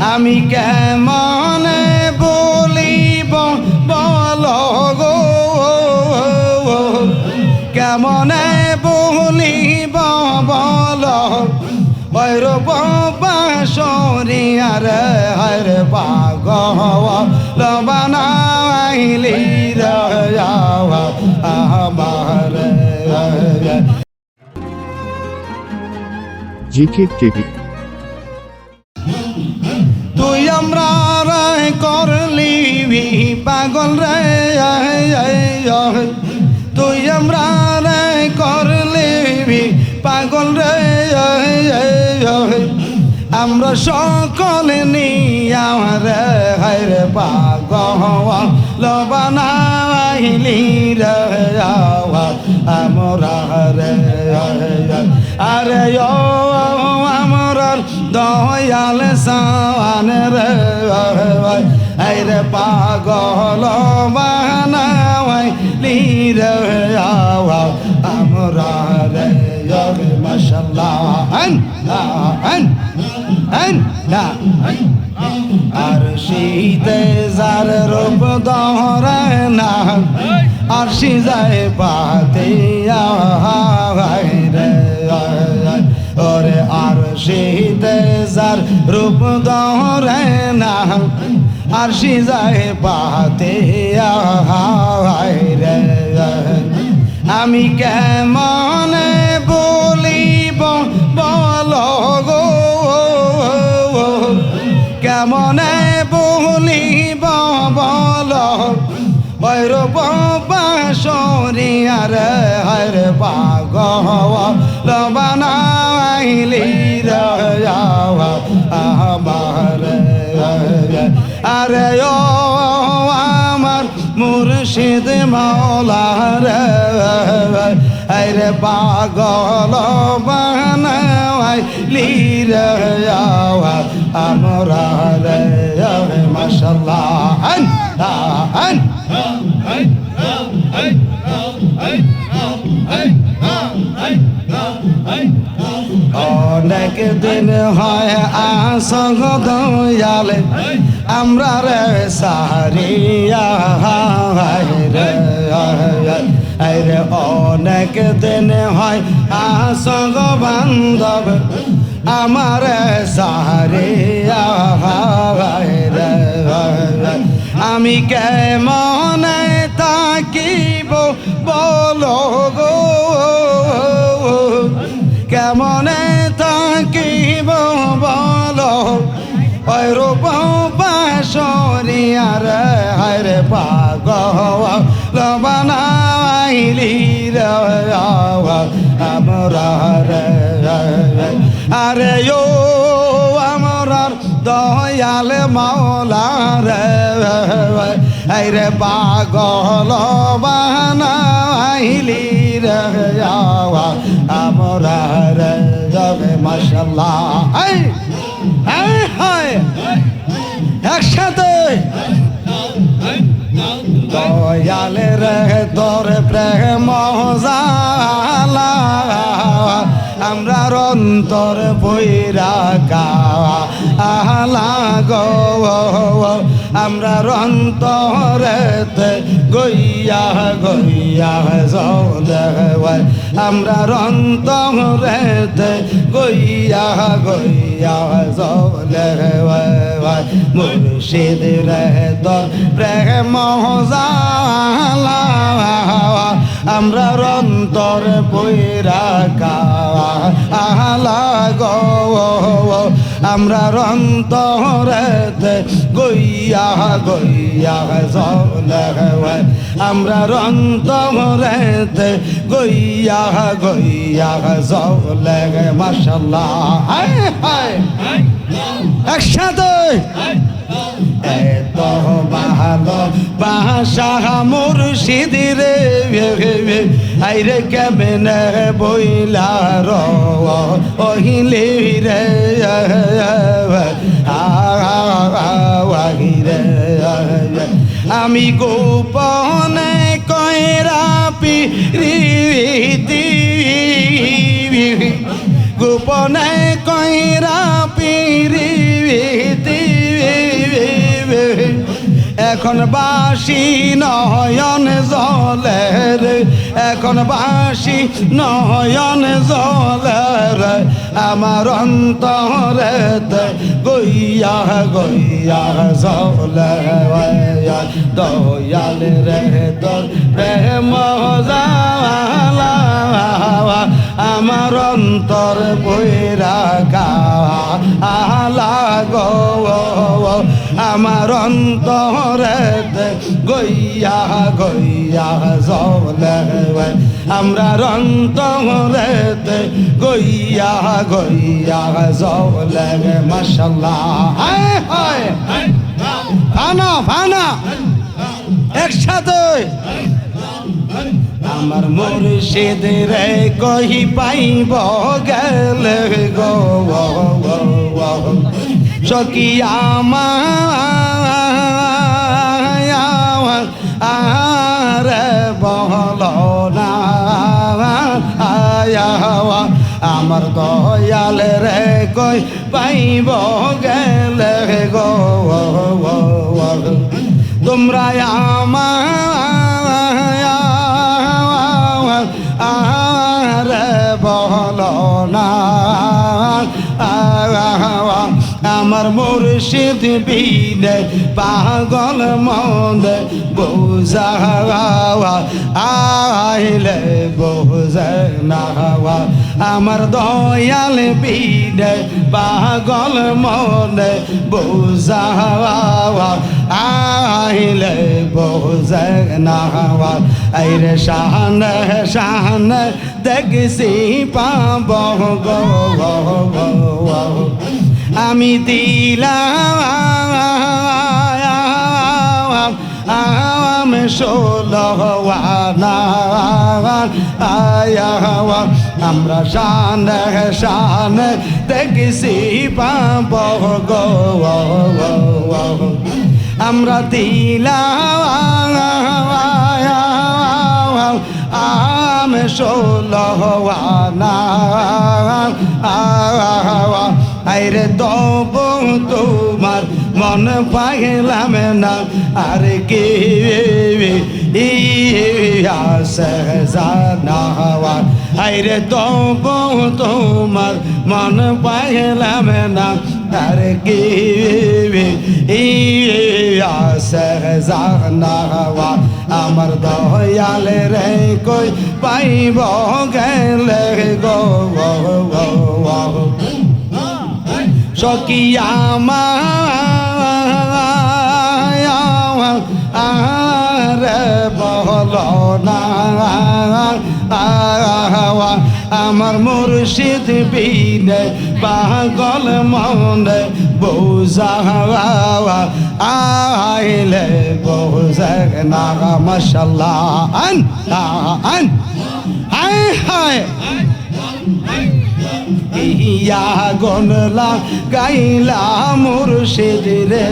আমি কেমনে বলিব? বল গো, কেমনে বলিব? বল। ভৈরব বাসরিয়ারে হরে পাগ লবানাইলি রাওয়া আমার জিকে টিভি পাগল রে তুই আমরা রে করলি পাগল রে আমরা সকলে নিয়া রে পাগল। লবানাইলি রে আমরা রে আরে, ও আমার দয়াল সাওয়ান রে আরে পাগল বানাওয়াই, লীরে আওয়া আমরা রে মাশাল্লাহ। আন আন আন না। আর শীতে যার রূপ দহরে না, আর সি যায় পাতে রে ওরে, আর শীতে যার রূপ দহরে না আর সি যায় পাতে রে। আমি কেমনে বলিব, বল গো। কেমনে বলিব, বল। ভৈরব বাসরিয়ার হর বাগ লবানাইলি রাওয়া ও আমার মুর্শিদ মাওলা রে আরে পাগল বানাই লিরে আমরা রে মাশাল্লাহ আন আন অনেক দিন হয় আসঙ্গ দয়ালে আমরা রে সারিয়া রে রে অনেক দিন হয় আসঙ্গ বান্ধব। আমার সারিয়া রে, আমি কেমনে তাকিব বলো গো? কেমনে তাকিব বলো? ঐরূপ বাসরিয়ার হরে পাগ লবানাইলি আমরা রে আরে ও আমার দয়াল মাওলা রে আরে পাগল বানাইলি রে আমরা রে যাবে মাশাল্লাহ। তোর প্রেম জালা আমরা অন্তর বৈরা গাওয়া। আলা গো আমরা অন্তরেতে গইয়া গইয়া জলে আমরা অন্তরেতে গইয়া গইয়া জলে মুর্শিদ রে তোর প্রেম জালা আমরা বৈরা গাওয়া আলা গো আমরা অন্তরেতে গইয়া গইয়া জলে আমরা অন্তরেতে গইয়া গইয়া হায় হায়। একসাথে। এত ভালো বাসা মুর্শিদ রে আইরে কেমনে বইলা র ওহিলে রে রে আমি গোপনে কয়রা পিরিতি গোপনে এখন বাসি নয়ন জলে রে এখন বাসি নয়ন জলে রে আমার অন্তরে গইয়া গইয়া জলে দয়াল রে তোর প্রেম আমার অন্তর বইরা আমার অন্তরে গইয়া গইয়া, জলে আমরা অন্তরে গইয়া গইয়া, জলে হায় ফানা ফানা একসাথে। আমার মুর্শিদ রে কহি পাইব গেলে গো। সকিয়া আরে বহল না। আয়া আমার দয়াল রে, কই পাইব গেলে গো? তোমরা আমার আরে বহল না। আমার মুর্শিদ বিনে পাগল মন বোঝা আইলে বোঝে না আমার দয়াল বিনে পাগল মন বোঝা আইলে বোঝে না আইরে শাহান শাহান দেখছি পাব গো। আমি দিলাম আমরা শান শান দেখছি পাব গো আমরা দিলাম আম ষোলওয়ানা আইরে তব তোমার মন পাইলাম না। আর কে জানাওয়া। আইরে তব তোমার মন পাইলাম না। আর কে জানাওয়া। আমার দয়ালে রে কই পাইব গেলে গো। সকিয়ামা আরে বহল না আমার মুর্শিদ বিনে পাগল মনে বোঝা আইলে বোঝে না মশাল্লাহ। আন আন। হায় হায়। ইয়া গনলা গাইলা মুর্শিদ রে